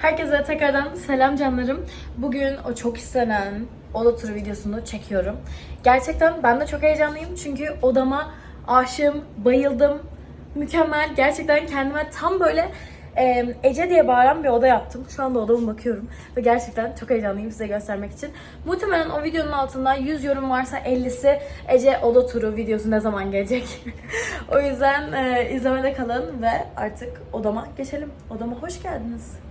Herkese tekrardan selam canlarım. Bugün o çok istenen oda turu videosunu çekiyorum. Gerçekten ben de çok heyecanlıyım çünkü odama aşığım, bayıldım. Mükemmel. Gerçekten kendime tam böyle e, Ece diye bağıran bir oda yaptım. Şu anda odama bakıyorum ve gerçekten çok heyecanlıyım size göstermek için. Muhtemelen o videonun altında 100 yorum varsa 50'si Ece oda turu videosu ne zaman gelecek. o yüzden e, izlemede kalın ve artık odama geçelim. Odama hoş geldiniz.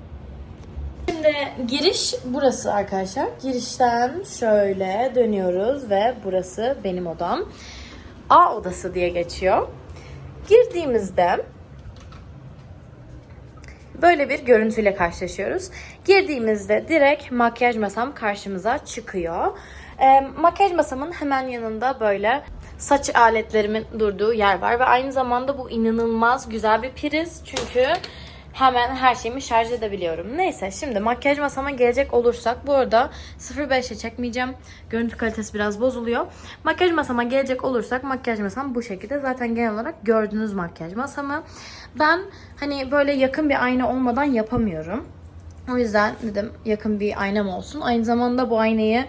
Şimdi giriş burası arkadaşlar. Girişten şöyle dönüyoruz ve burası benim odam. A odası diye geçiyor. Girdiğimizde böyle bir görüntüyle karşılaşıyoruz. Girdiğimizde direkt makyaj masam karşımıza çıkıyor. Ee, makyaj masamın hemen yanında böyle saç aletlerimin durduğu yer var ve aynı zamanda bu inanılmaz güzel bir priz çünkü hemen her şeyimi şarj edebiliyorum. Neyse şimdi makyaj masama gelecek olursak bu arada 0.5'e çekmeyeceğim. Görüntü kalitesi biraz bozuluyor. Makyaj masama gelecek olursak makyaj masam bu şekilde. Zaten genel olarak gördüğünüz makyaj masamı. Ben hani böyle yakın bir ayna olmadan yapamıyorum. O yüzden dedim yakın bir aynam olsun. Aynı zamanda bu aynayı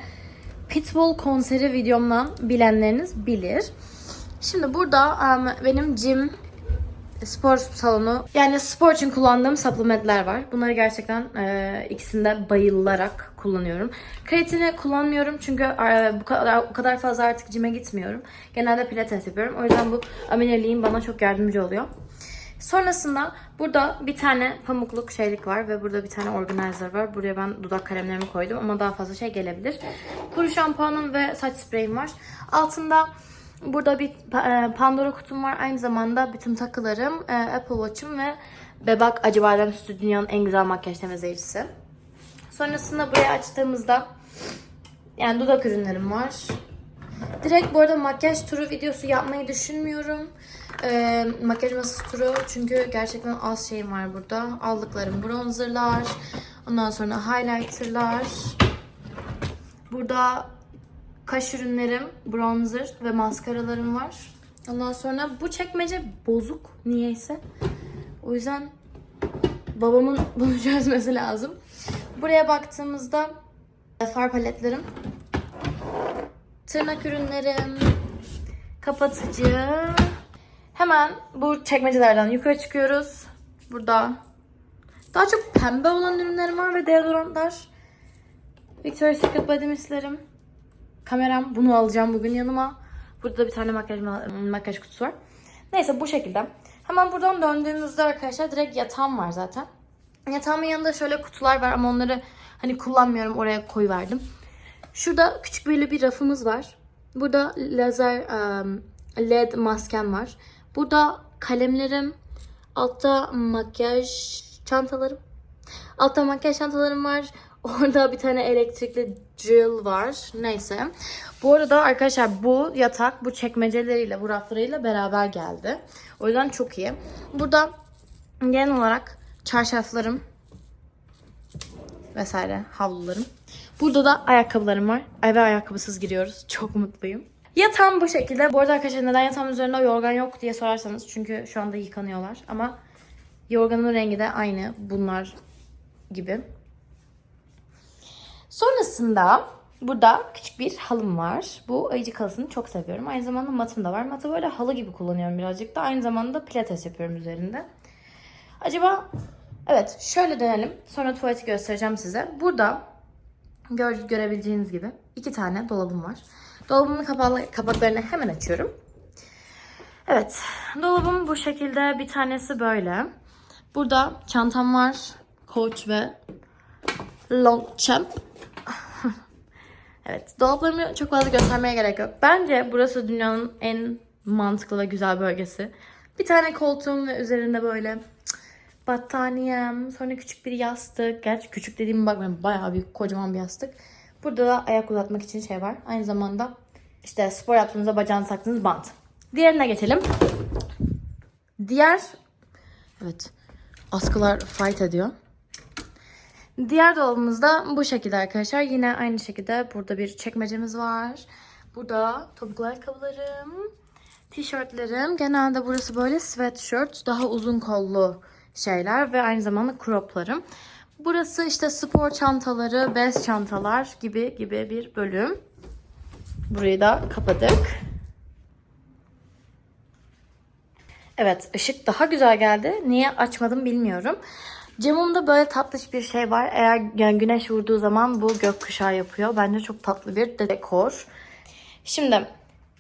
Pitbull konseri videomdan bilenleriniz bilir. Şimdi burada um, benim gym spor salonu yani spor için kullandığım supplementler var. Bunları gerçekten e, ikisinde bayılarak kullanıyorum. Kreatini kullanmıyorum çünkü e, bu kadar bu kadar fazla artık cime gitmiyorum. Genelde pilates yapıyorum. O yüzden bu amineliğin bana çok yardımcı oluyor. Sonrasında burada bir tane pamukluk şeylik var ve burada bir tane organizer var. Buraya ben dudak kalemlerimi koydum ama daha fazla şey gelebilir. Kuru şampuanım ve saç spreyim var. Altında burada bir e, Pandora kutum var. Aynı zamanda bütün takılarım, e, Apple Watch'ım ve Bebek Acıbadem Sütü dünyanın en güzel makyaj temizleyicisi. Sonrasında burayı açtığımızda yani dudak ürünlerim var. Direkt bu arada makyaj turu videosu yapmayı düşünmüyorum. Ee, makyaj masası turu çünkü gerçekten az şeyim var burada. Aldıklarım bronzerlar. Ondan sonra highlighterlar. Burada kaş ürünlerim, bronzer ve maskaralarım var. Ondan sonra bu çekmece bozuk niyeyse. O yüzden babamın bunu çözmesi lazım. Buraya baktığımızda far paletlerim, tırnak ürünlerim, kapatıcı. Hemen bu çekmecelerden yukarı çıkıyoruz. Burada daha çok pembe olan ürünlerim var ve deodorantlar. Victoria's Secret Body Mist'lerim. Kameram. Bunu alacağım bugün yanıma. Burada da bir tane makyaj, makyaj kutusu var. Neyse bu şekilde. Hemen buradan döndüğümüzde arkadaşlar direkt yatağım var zaten. Yatağımın yanında şöyle kutular var ama onları hani kullanmıyorum oraya koyuverdim. Şurada küçük böyle bir rafımız var. Burada lazer um, led maskem var. Burada kalemlerim, altta makyaj çantalarım. Altta makyaj çantalarım var. Orada bir tane elektrikli drill var. Neyse. Bu arada arkadaşlar bu yatak bu çekmeceleriyle, bu raflarıyla beraber geldi. O yüzden çok iyi. Burada genel olarak çarşaflarım vesaire havlularım. Burada da ayakkabılarım var. Eve ayakkabısız giriyoruz. Çok mutluyum. Yatağım bu şekilde. Bu arada arkadaşlar neden yatağımın üzerinde yorgan yok diye sorarsanız. Çünkü şu anda yıkanıyorlar. Ama yorganın rengi de aynı bunlar gibi. Sonrasında burada küçük bir halım var. Bu ayıcık halısını çok seviyorum. Aynı zamanda matım da var. Matı böyle halı gibi kullanıyorum birazcık da. Aynı zamanda pilates yapıyorum üzerinde. Acaba evet şöyle dönelim. Sonra tuvaleti göstereceğim size. Burada gör, görebileceğiniz gibi iki tane dolabım var. Dolabımın kapalı, kapaklarını hemen açıyorum. Evet. Dolabım bu şekilde. Bir tanesi böyle. Burada çantam var. Coach ve Longchamp. Evet. Dolaplarımı çok fazla göstermeye gerek yok. Bence burası dünyanın en mantıklı ve güzel bölgesi. Bir tane koltuğum ve üzerinde böyle battaniyem, sonra küçük bir yastık. Gerçi küçük dediğime bakmayın bayağı büyük kocaman bir yastık. Burada da ayak uzatmak için şey var. Aynı zamanda işte spor yaptığınızda bacağınızı taktığınız bant. Diğerine geçelim. Diğer evet askılar fight ediyor. Diğer dolabımızda bu şekilde arkadaşlar. Yine aynı şekilde burada bir çekmecemiz var. Burada topuklu ayakkabılarım, tişörtlerim. Genelde burası böyle sweatshirt, daha uzun kollu şeyler ve aynı zamanda croplarım. Burası işte spor çantaları, bez çantalar gibi gibi bir bölüm. Burayı da kapadık. Evet, ışık daha güzel geldi. Niye açmadım bilmiyorum. Camımda böyle tatlış bir şey var. Eğer yani güneş vurduğu zaman bu gökkuşağı yapıyor. Bence çok tatlı bir dekor. Şimdi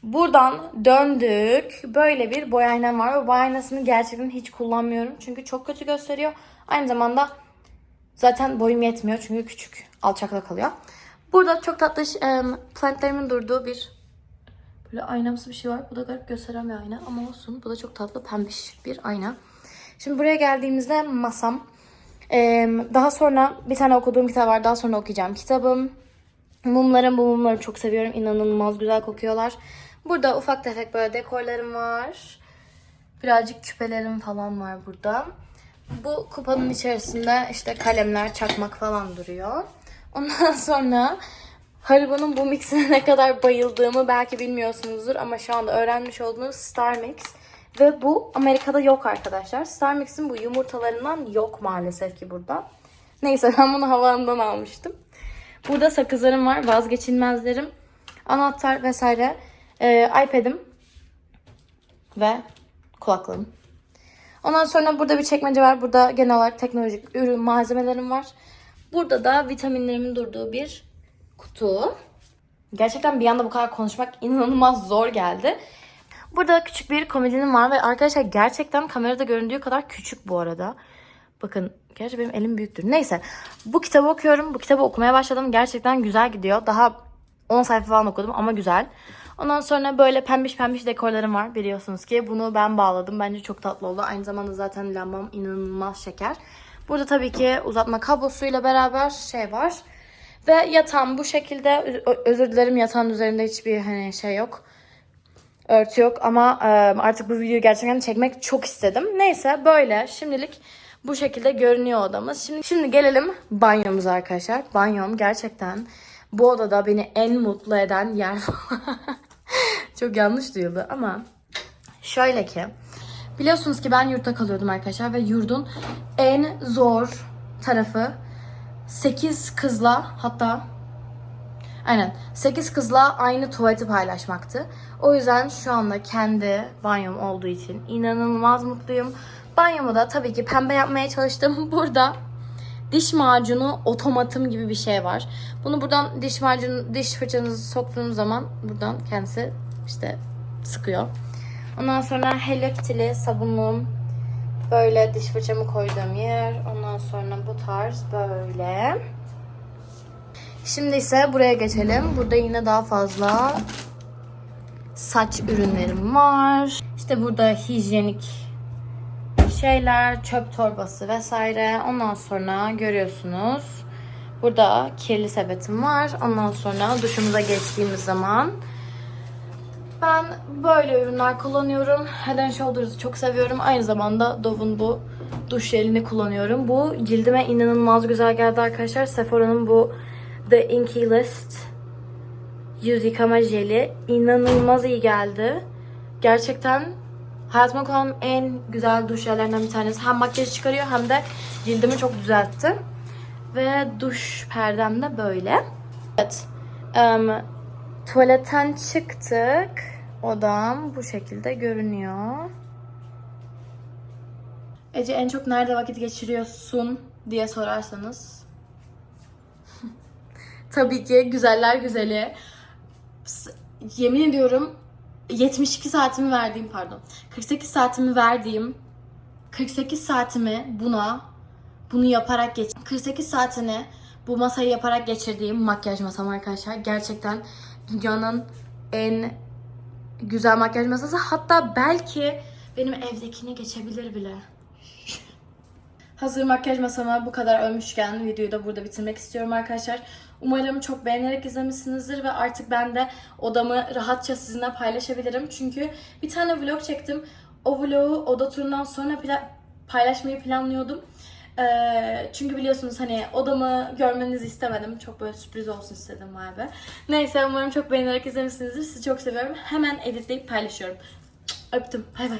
buradan döndük. Böyle bir boy aynam var. Ve boy aynasını gerçekten hiç kullanmıyorum. Çünkü çok kötü gösteriyor. Aynı zamanda zaten boyum yetmiyor. Çünkü küçük. Alçakta kalıyor. Burada çok tatlış plantlerimin durduğu bir Böyle aynamsı bir şey var. Bu da garip gösteren bir ayna ama olsun. Bu da çok tatlı pembiş bir ayna. Şimdi buraya geldiğimizde masam. Ee, daha sonra bir tane okuduğum kitap var. Daha sonra okuyacağım kitabım. Mumlarım bu mumları çok seviyorum. İnanılmaz güzel kokuyorlar. Burada ufak tefek böyle dekorlarım var. Birazcık küpelerim falan var burada. Bu kupanın içerisinde işte kalemler, çakmak falan duruyor. Ondan sonra Haribo'nun bu mixine ne kadar bayıldığımı belki bilmiyorsunuzdur ama şu anda öğrenmiş olduğunuz Star Mix. Ve bu Amerika'da yok arkadaşlar. Star Mix'in bu yumurtalarından yok maalesef ki burada. Neyse ben bunu havandan almıştım. Burada sakızlarım var, vazgeçilmezlerim, anahtar vesaire, ee, iPad'im ve kulaklığım. Ondan sonra burada bir çekmece var. Burada genel olarak teknolojik ürün malzemelerim var. Burada da vitaminlerimin durduğu bir kutu. Gerçekten bir anda bu kadar konuşmak inanılmaz zor geldi. Burada küçük bir komedinim var ve arkadaşlar gerçekten kamerada göründüğü kadar küçük bu arada. Bakın gerçi benim elim büyüktür. Neyse bu kitabı okuyorum. Bu kitabı okumaya başladım. Gerçekten güzel gidiyor. Daha 10 sayfa falan okudum ama güzel. Ondan sonra böyle pembiş pembiş dekorlarım var biliyorsunuz ki. Bunu ben bağladım. Bence çok tatlı oldu. Aynı zamanda zaten lambam inanılmaz şeker. Burada tabii ki uzatma kablosuyla beraber şey var. Ve yatağım bu şekilde. Özür dilerim yatağın üzerinde hiçbir hani şey yok. Örtü yok ama e, artık bu videoyu gerçekten çekmek çok istedim. Neyse böyle şimdilik bu şekilde görünüyor odamız. Şimdi, şimdi gelelim banyomuza arkadaşlar. Banyom gerçekten bu odada beni en mutlu eden yer. çok yanlış duyuldu ama şöyle ki biliyorsunuz ki ben yurtta kalıyordum arkadaşlar ve yurdun en zor tarafı 8 kızla hatta aynen 8 kızla aynı tuvaleti paylaşmaktı. O yüzden şu anda kendi banyom olduğu için inanılmaz mutluyum. Banyomu da tabii ki pembe yapmaya çalıştım. Burada diş macunu otomatım gibi bir şey var. Bunu buradan diş macunu diş fırçanızı soktuğunuz zaman buradan kendisi işte sıkıyor. Ondan sonra Hello Kitty'li sabunluğum Böyle diş fırçamı koyduğum yer. Ondan sonra bu tarz böyle. Şimdi ise buraya geçelim. Burada yine daha fazla saç ürünlerim var. İşte burada hijyenik şeyler, çöp torbası vesaire. Ondan sonra görüyorsunuz. Burada kirli sepetim var. Ondan sonra duşumuza geçtiğimiz zaman ben böyle ürünler kullanıyorum. Head and Shoulders'ı çok seviyorum. Aynı zamanda Dove'un bu duş jelini kullanıyorum. Bu cildime inanılmaz güzel geldi arkadaşlar. Sephora'nın bu The Inky List yüz yıkama jeli inanılmaz iyi geldi. Gerçekten hayatıma kullandığım en güzel duş jellerinden bir tanesi. Hem makyaj çıkarıyor hem de cildimi çok düzeltti. Ve duş perdem de böyle. Evet. em, Tuvaletten çıktık. Odam bu şekilde görünüyor. Ece en çok nerede vakit geçiriyorsun diye sorarsanız. Tabii ki güzeller güzeli. Yemin ediyorum 72 saatimi verdiğim pardon. 48 saatimi verdiğim 48 saatimi buna bunu yaparak geç 48 saatini bu masayı yaparak geçirdiğim makyaj masam arkadaşlar. Gerçekten dünyanın en güzel makyaj masası. Hatta belki benim evdekine geçebilir bile. Hazır makyaj masama bu kadar ölmüşken videoyu da burada bitirmek istiyorum arkadaşlar. Umarım çok beğenerek izlemişsinizdir ve artık ben de odamı rahatça sizinle paylaşabilirim. Çünkü bir tane vlog çektim. O vlogu oda turundan sonra pla- paylaşmayı planlıyordum. Ee, çünkü biliyorsunuz hani odamı görmenizi istemedim. Çok böyle sürpriz olsun istedim vay be. Neyse umarım çok beğenerek izlemişsinizdir. Sizi çok seviyorum. Hemen editleyip paylaşıyorum. Öptüm. Bay bay.